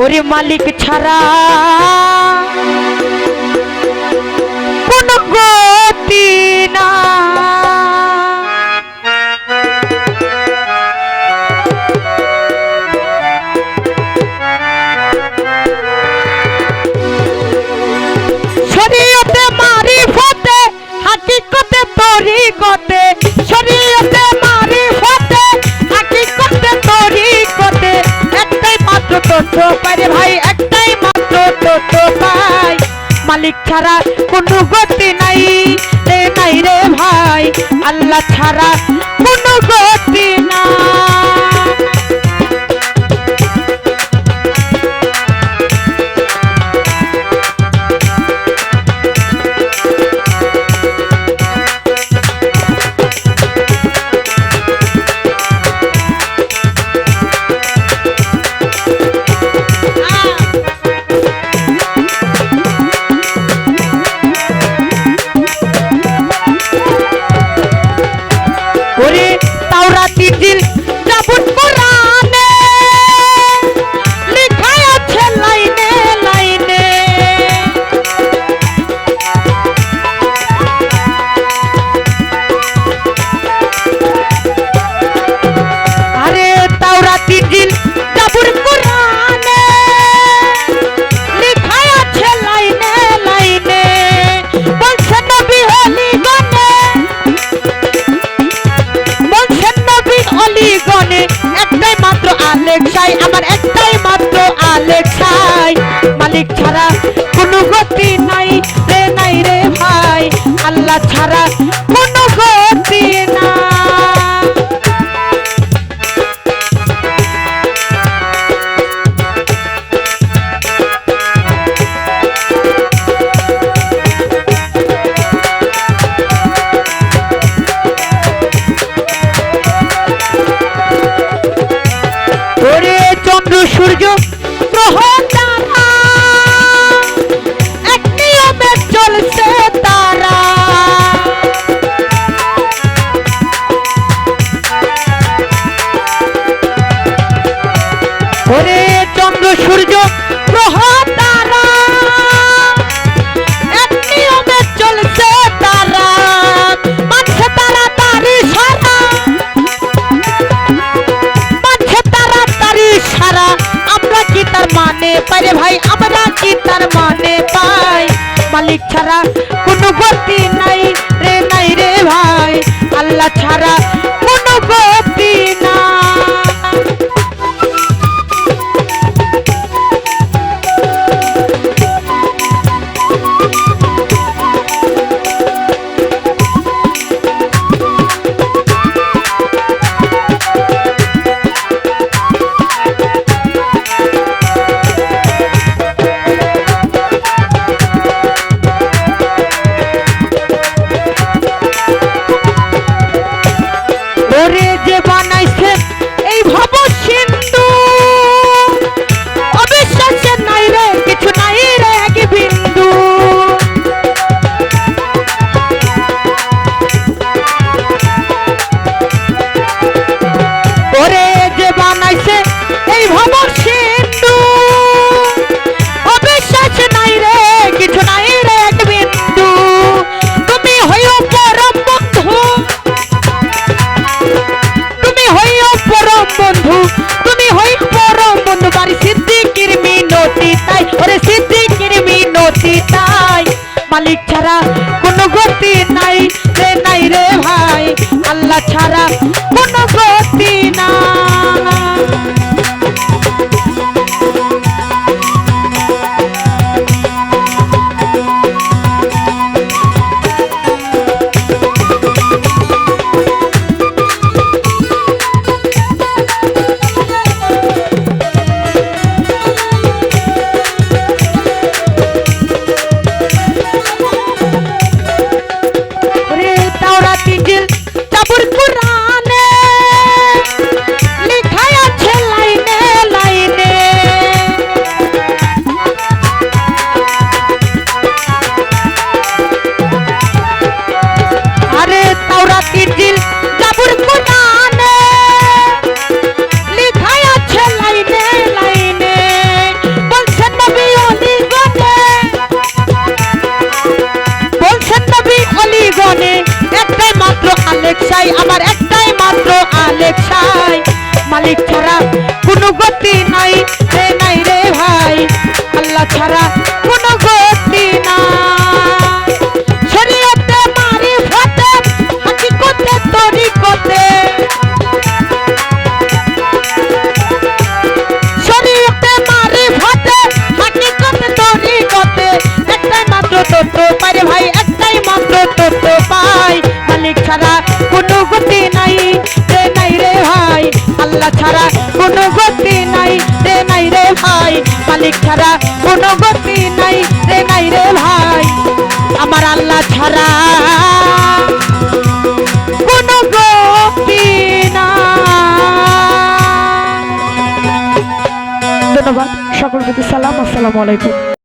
ওরে মালিক ছাড়া কোন গতি না মালিক ছাড়া কোনো গতি নাই। রে নাই রে ভাই আল্লাহ ছাড়া কোনো গতি না decir চাই আমার একটাই মাত্র আলেক চাই মালিক ছাড়া কোনো গতি নাই, রে নাই রে ভাই, আল্লাহ ছাড়া রে ভাই? আমরা কি তার মানে পাই? মালিক ছাড়া কোনো গতি নাই রে নাই রে ভাই। আল্লাহ ছাড়া মালিক ছাড়া কোনো গতি নাই রে নাই রে ভাই আল্লাহ ছাড়া কোনো গতি না ছাড়া কোনো গতি নাই রে নাই রে ভাই। মালিক ছাড়া কোনো গতি নাই রে নাই রে ভাই। আমার আল্লাহ ছাড়া ধন্যবাদ সকল প্রতি সালাম, আসসালামু আলাইকুম।